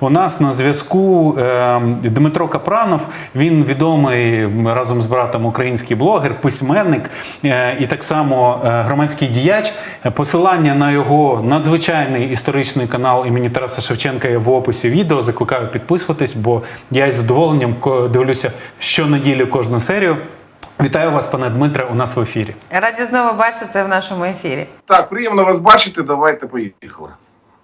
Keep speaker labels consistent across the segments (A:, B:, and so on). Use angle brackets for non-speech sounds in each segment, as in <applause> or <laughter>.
A: у нас на зв'язку е, Дмитро Капранов. Він відомий разом з братом український блогер, письменник е, і так само е, громадський діяч. Посилання на його надзвичайний історичний канал імені Тараса Шевченка є в описі відео. Закликаю підписуватись, бо я із задоволенням дивлюся щонеділі кожну серію. Вітаю вас, пане Дмитре, у нас в ефірі.
B: Раді знову бачити в нашому ефірі.
C: Так, приємно вас бачити. Давайте поїхали.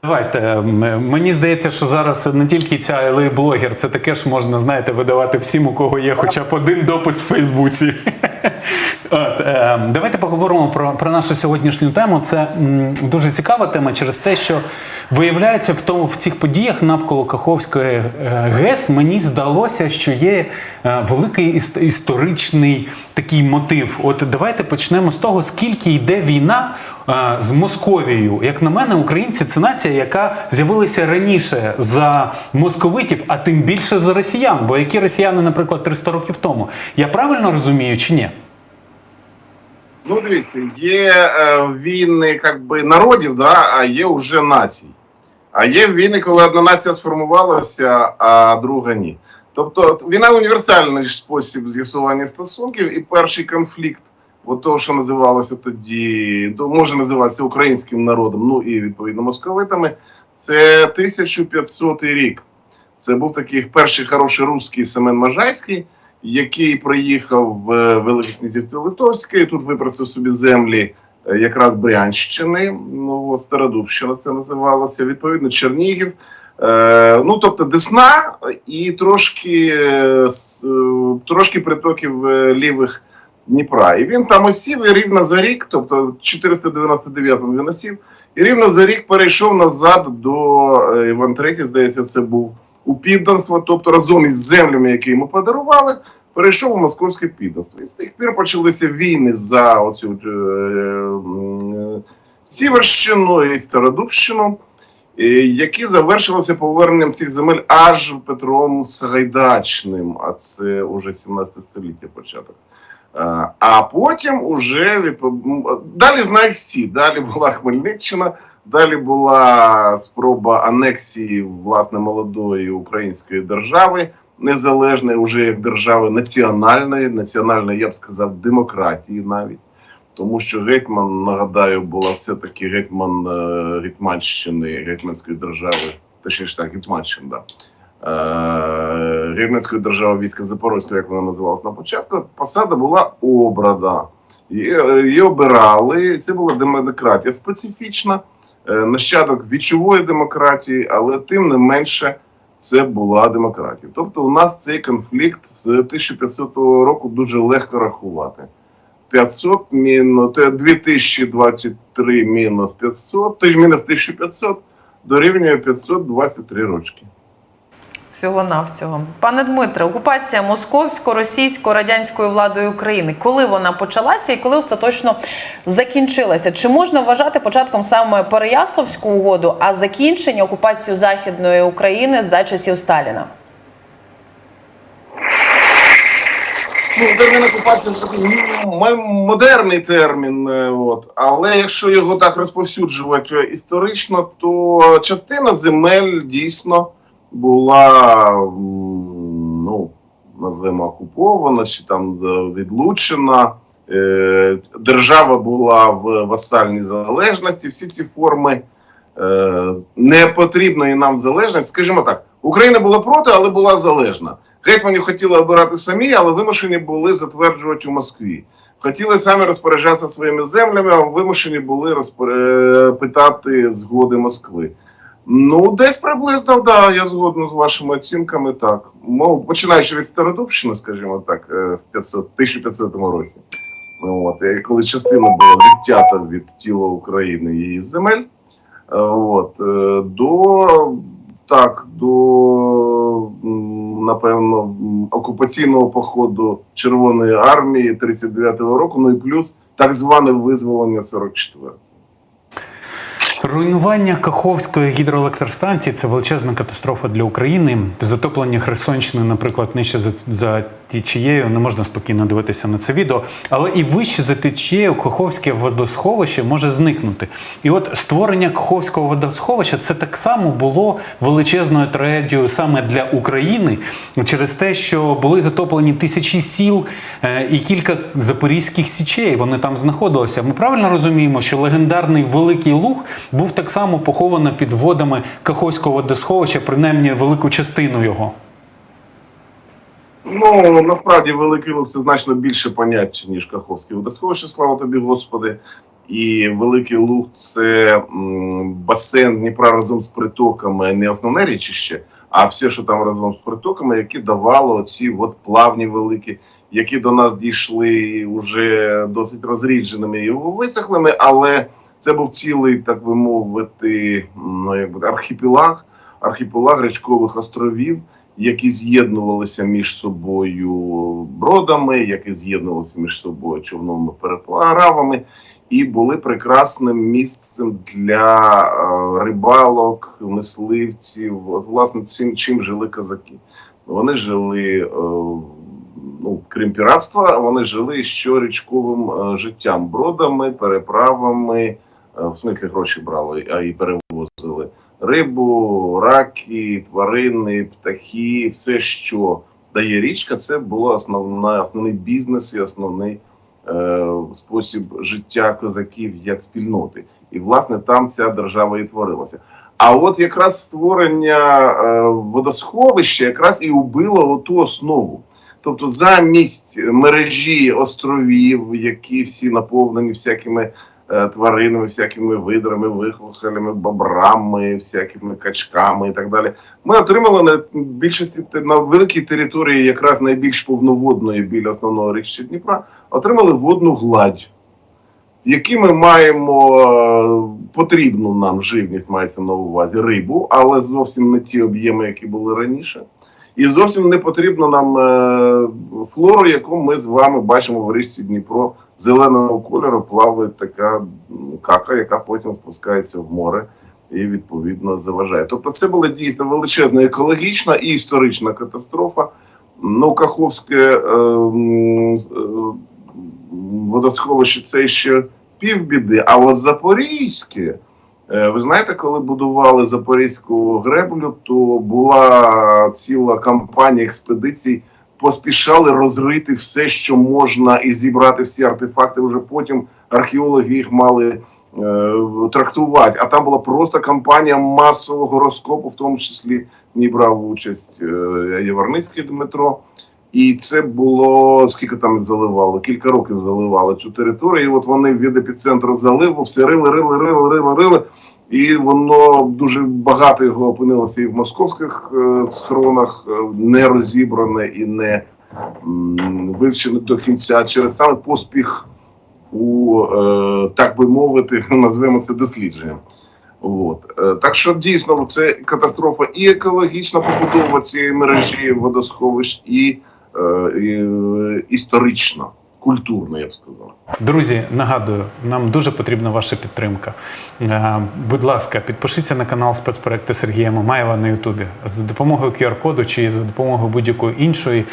A: Давайте мені здається, що зараз не тільки ця але блогер, це таке ж можна, знаєте, видавати всім, у кого є хоча б один допис в Фейсбуці. От, е, давайте поговоримо про, про нашу сьогоднішню тему. Це м, дуже цікава тема через те, що виявляється в тому в цих подіях навколо Каховської е, ГЕС. Мені здалося, що є е, великий іс- історичний такий мотив. От давайте почнемо з того, скільки йде війна е, з Московією. Як на мене, українці це нація, яка з'явилася раніше за московитів, а тим більше за росіян. Бо які росіяни, наприклад, 300 років тому. Я правильно розумію чи ні?
C: Ну, дивіться, є е, війни як би, народів, да, а є вже націй. А є війни, коли одна нація сформувалася, а друга ні. Тобто війна універсальний спосіб з'ясування стосунків, і перший конфлікт, от того, що називалося тоді, ну, може називатися українським народом, ну і відповідно московитами, це 1500 рік. Це був такий перший хороший русський Семен Можайський, який приїхав в Велике Князівство Литовське, і тут випросив собі землі е, якраз Брянщини, ну Стародубщина це називалося, відповідно, Чернігів. Е, ну, тобто Десна і трошки, е, е, трошки притоків е, лівих Дніпра. І він там осів і рівно за рік, тобто в 499-му він осів, і рівно за рік перейшов назад до е, Іван III, здається, це був у підданство, тобто разом із землями, які йому подарували, перейшов у московське підданство. І з тих пір почалися війни за оцю е, м, Сіверщину і Стародубщину, е, які завершилися поверненням цих земель аж Петром Сагайдачним, а це уже 17 століття початок. Е, А потім уже далі знають всі. Далі була Хмельниччина, далі була спроба анексії власне молодої української держави, незалежної, вже як держави національної, національної, я б сказав, демократії навіть. Тому що гетьман, нагадаю, була все-таки гетьман е, Гетьманщини, Гетьманської держави, точніше так, Гетьманщина, да. Е, Рівненської держави війська Запорозького, як вона називалась на початку, посада була обрада. Її, е, обирали. Це була демократія специфічна, е, нащадок вічової демократії, але тим не менше це була демократія. Тобто, у нас цей конфлікт з 1500 року дуже легко рахувати. 500 мінус 2023 мінус 500, тиж мінус 1500 дорівнює 523 рочки.
B: Всього навсього. Пане Дмитре, окупація московсько-російсько-радянською владою України. Коли вона почалася і коли остаточно закінчилася? Чи можна вважати початком саме Переяславську угоду, а закінчення окупацію Західної України за часів Сталіна?
C: Ну, термін окупація це модерний термін, е, от. але якщо його так розповсюджувати історично, то частина земель дійсно була, ну, назвемо окупована чи там відлучена. Е, Держава була в васальній залежності. Всі ці форми е, непотрібної нам залежності, скажімо так, Україна була проти, але була залежна. Гетьманів хотіли обирати самі, але вимушені були затверджувати у Москві. Хотіли самі розпоряджатися своїми землями, а вимушені були розпоря- питати згоди Москви. Ну, десь приблизно, да, я згоден з вашими оцінками, так. Ну, починаючи від Стародубщини, скажімо так, е, в 500, 1500 році. От, коли частина була відтята від тіла України і її земель, е, от, е, до так, до напевно окупаційного походу Червоної армії 39-го року, ну і плюс так зване визволення 44-го.
A: Руйнування Каховської гідроелектростанції це величезна катастрофа для України. Затоплення Херсонщини, наприклад, нижче за, за течією не можна спокійно дивитися на це відео, але і вище за течією Каховське водосховище може зникнути. І от створення Каховського водосховища це так само було величезною трагедією саме для України через те, що були затоплені тисячі сіл е, і кілька запорізьких січей. Вони там знаходилися. Ми правильно розуміємо, що легендарний Великий Луг був так само похований під водами Каховського водосховища, принаймні велику частину його.
C: Ну насправді Великий Луг це значно більше поняття, ніж Каховське водосховище, слава тобі, Господи. І Великий Луг це басейн Дніпра разом з притоками, не основне річище, а все, що там разом з притоками, які давали оці от плавні великі, які до нас дійшли вже досить розрідженими і висохлими, але це був цілий, так би мовити, ну, якби архіпелаг, архіпелаг річкових островів, які з'єднувалися між собою бродами, які з'єднувалися між собою човними переправами, і були прекрасним місцем для е, рибалок, мисливців. Власне, цим чим жили козаки. Вони жили, е, ну, крім піратства, вони жили щорічковим е, життям, бродами, переправами, в смислі гроші брали, а і перевозили рибу, раки, тварини, птахи, все, що дає річка, це основна, основний бізнес і основний е, спосіб життя козаків як спільноти. І власне там ця держава і творилася. А от якраз створення е, водосховища якраз і убило оту основу. Тобто замість мережі островів, які всі наповнені всякими тваринами, всякими видрами, вихлухалями, бобрами, всякими качками і так далі. Ми отримали на більшості на великій території, якраз найбільш повноводної біля основного річчя Дніпра, отримали водну гладь. Які ми маємо е, потрібну нам живність, мається на увазі рибу, але зовсім не ті об'єми, які були раніше. І зовсім не потрібно нам е, флору, яку ми з вами бачимо в річці Дніпро зеленого кольору плаває така кака, яка потім спускається в море і відповідно заважає. Тобто, це була дійсно величезна екологічна і історична катастрофа. Ну, Каховське е, е, водосховище це ще півбіди, а от Запорізьке. Е, Ви знаєте, коли будували Запорізьку греблю, то була ціла кампанія експедицій, поспішали розрити все, що можна, і зібрати всі артефакти. Вже потім археологи їх мали е, трактувати. А там була просто кампанія масового розкопу, в тому числі в брав участь е, Яворницький Дмитро. І це було скільки там заливали? Кілька років заливали цю територію. І от вони від епіцентру заливу все рили, рили, рили, рили, рили. І воно дуже багато його опинилося і в московських е, схронах, е, не розібране і не м, вивчене до кінця через саме поспіх у, е, так би мовити, <laughs> назвемо це дослідженням. От. Е, Так що дійсно це катастрофа і екологічна побудова цієї мережі водосховищ, і, е, культурна, я б сказав.
A: Друзі, нагадую, нам дуже потрібна ваша підтримка. Е, Будь ласка, підпишіться на канал спецпроекти Сергія Мамаєва на Ютубі. За допомогою QR-коду чи за допомогою будь-якої іншої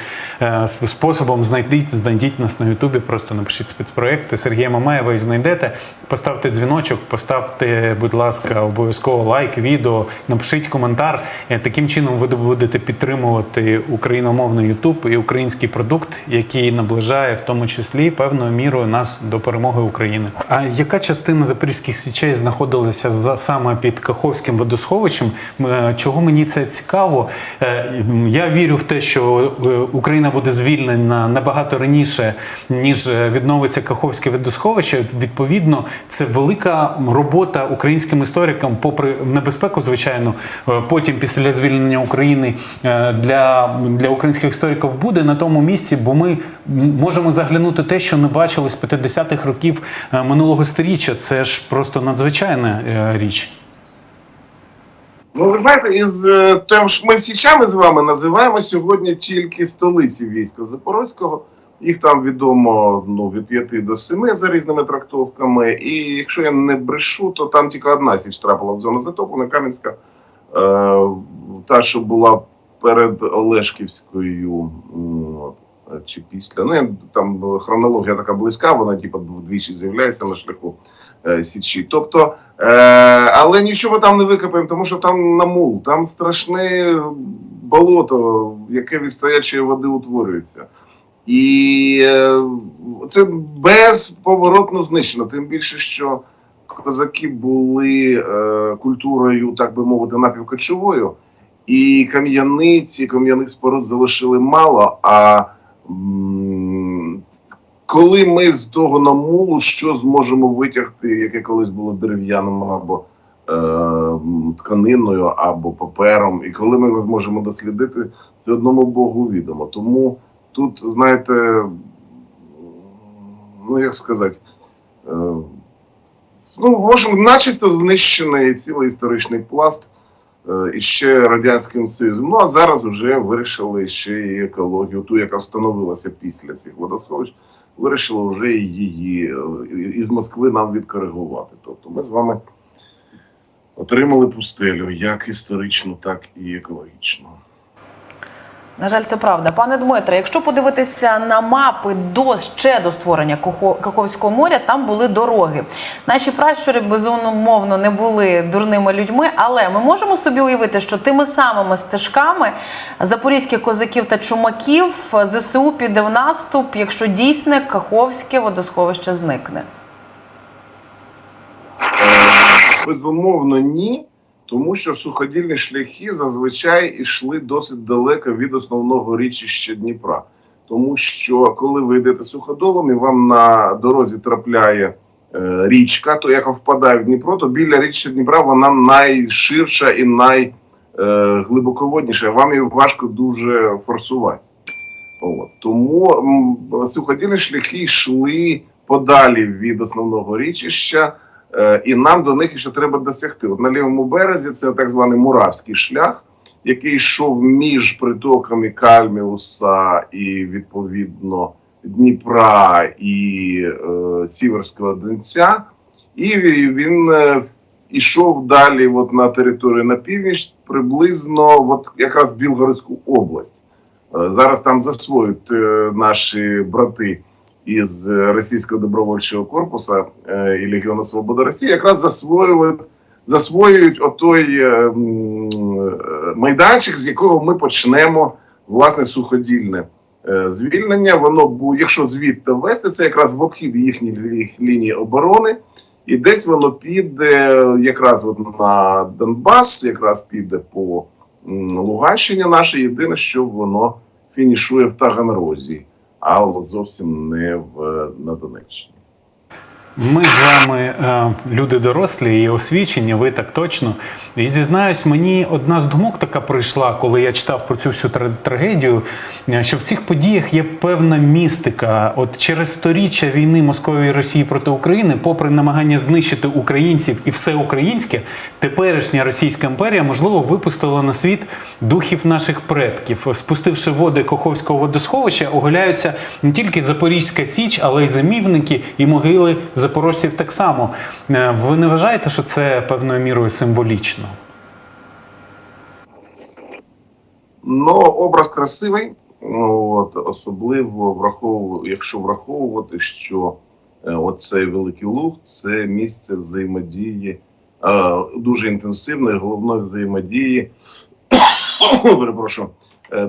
A: е, способом знайдіть, знайдіть нас на Ютубі. Просто напишіть спецпроекти Сергія Мамаєва і знайдете. Поставте дзвіночок, поставте, будь ласка, обов'язково лайк, відео, напишіть коментар. Е, Таким чином ви будете підтримувати україномовний Ютуб і український продукт, який наближає в тому числі певною мірою нас до перемоги України. А яка частина запорізьких січей знаходилася за саме під Каховським водосховищем? Е, Чого мені це цікаво? Е, Я вірю в те, що е, Україна буде звільнена набагато раніше, ніж відновиться Каховське водосховище. Відповідно, це велика робота українським історикам, попри небезпеку, звичайно, потім після звільнення України для, для українських істориків буде на тому місці, бо ми можемо заглянути те, що не бачили з 50-х років е, минулого сторіччя. Це ж просто надзвичайна е, річ.
C: Ну, ви знаєте, із е, тим, що ми січами з вами називаємо сьогодні тільки столиці війська Запорозького. Їх там відомо ну, від 5 до 7 за різними трактовками. І якщо я не брешу, то там тільки одна січ трапила в зону затоплення, Кам'янська, е, та, що була перед Олешківською от, чи після. Ну, там хронологія така близька, вона типу, вдвічі з'являється на шляху е, Січі. Тобто, е, але нічого там не викопаємо, тому що там намул, там страшне болото, яке від стоячої води утворюється. І е, це безповоротно знищено. Тим більше, що козаки були е, культурою, так би мовити, напівкочовою, і кам'яниці, кам'яних споруд залишили мало. А коли ми з того намулу що зможемо витягти, яке колись було дерев'яним або е, тканиною, або папером, і коли ми його зможемо дослідити, це одному Богу відомо. Тому тут, знаєте, ну як сказати, е, ну, Вашингтон начисто знищений цілий історичний пласт е, і ще Радянським Союзом. Ну а зараз вже вирішили ще і екологію, ту, яка встановилася після цих водосховищ, вирішили вже її е, із Москви нам відкоригувати. Тобто ми з вами отримали пустелю як історичну, так і екологічну.
B: На жаль, це правда. Пане Дмитре, якщо подивитися на мапи до ще до створення Каховського моря, там були дороги. Наші пращури безумовно не були дурними людьми, але ми можемо собі уявити, що тими самими стежками запорізьких козаків та чумаків ЗСУ піде в наступ, якщо дійсне Каховське водосховище зникне.
C: Безумовно, ні. Тому що суходільні шляхи зазвичай йшли досить далеко від основного річища Дніпра. Тому що коли ви йдете суходолом і вам на дорозі трапляє е, річка, то яка впадає в Дніпро, то біля річчя Дніпра вона найширша і найглибоководніша. Вам її важко дуже форсувати. От. Тому суходільні шляхи йшли подалі від основного річища. Е, і нам до них ще треба досягти. От на лівому березі це так званий Муравський шлях, який йшов між притоками Кальміуса і відповідно Дніпра і е, Сіверського Донця. І він е, ішов далі от на територію на північ, приблизно от якраз Білгородську область. Е, зараз там засвоюють наші брати із е, російського добровольчого корпусу е, і Легіону Свободи Росії якраз засвоюють, засвоюють отой е, майданчик, з якого ми почнемо власне суходільне звільнення. Воно якщо звідти вести, це якраз в обхід їхньої лінії оборони. І десь воно піде якраз от на Донбас, якраз піде по Луганщині наше. Єдине, що воно фінішує в Таганрозі а зовсім не в на Донеччині.
A: Ми з вами е, люди дорослі і освічені, ви так точно. І зізнаюсь, мені одна з думок така прийшла, коли я читав про цю всю трагедію, е, що в цих подіях є певна містика. От через сторіччя війни Московії і Росії проти України, попри намагання знищити українців і все українське, теперішня Російська імперія можливо випустила на світ духів наших предків. Спустивши води Коховського водосховища, оголяються не тільки Запорізька Січ, але й замівники і могили запорожців так само. Е, Ви не вважаєте, що це певною мірою символічно?
C: Ну, образ красивий, ну, от, особливо враховую, якщо враховувати, що е, оцей великий луг це місце взаємодії, е, дуже інтенсивної головної взаємодії. <coughs> Перепрошую,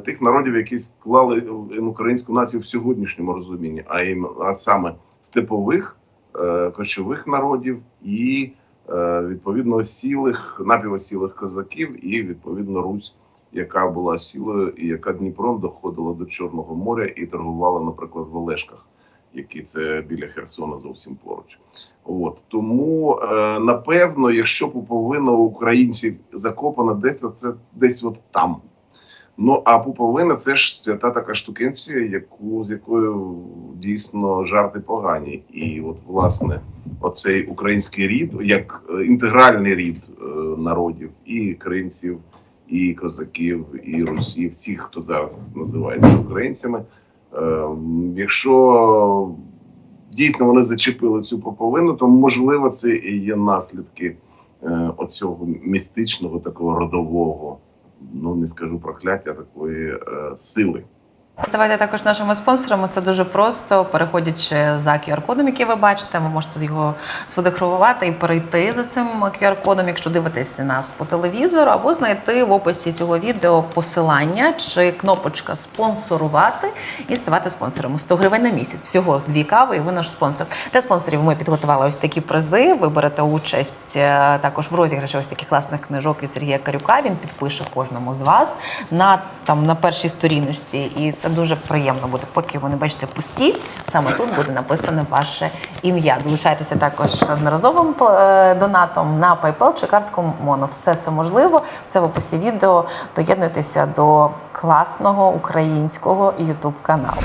C: тих народів, які склали українську націю в сьогоднішньому розумінні, а, їм, а саме степових, кочових народів і е, відповідно осілих, напівосілих козаків, і відповідно Русь яка була сілою і яка Дніпром доходила до Чорного моря і торгувала, наприклад, в Олешках, які це біля Херсона зовсім поруч. От тому е, напевно, якщо пуповина у українців закопана десь, це десь от там. Ну а пуповина це ж свята така штукенція, яку з якою дійсно жарти погані. І от власне оцей український рід, як е, інтегральний рід е, народів і українців, і козаків, і русів, всіх, хто зараз називається українцями. Е, якщо дійсно вони зачепили цю поповину, то можливо це і є наслідки оцього містичного, такого родового, ну не скажу прокляття, такої е, сили.
B: Ставайте також нашими спонсорами. Це дуже просто. Переходячи за QR-кодом, який ви бачите, ви можете його сфотографувати і перейти за цим QR-кодом, якщо дивитеся нас по телевізору, або знайти в описі цього відео посилання чи кнопочка спонсорувати і ставати спонсором. 100 гривень на місяць. Всього дві кави, і ви наш спонсор. Для спонсорів ми підготували ось такі призи. Ви берете участь е, також в розіграші ось таких класних книжок від Сергія Карюка. Він підпише кожному з вас на там на першій сторіночці, і це дуже приємно буде. Поки вони бачите пусті, саме тут буде написане ваше ім'я. Долучайтеся також одноразовим е, донатом на PayPal чи картку Моно. Все це можливо, все в описі відео. Доєднуйтеся до класного українського youtube каналу.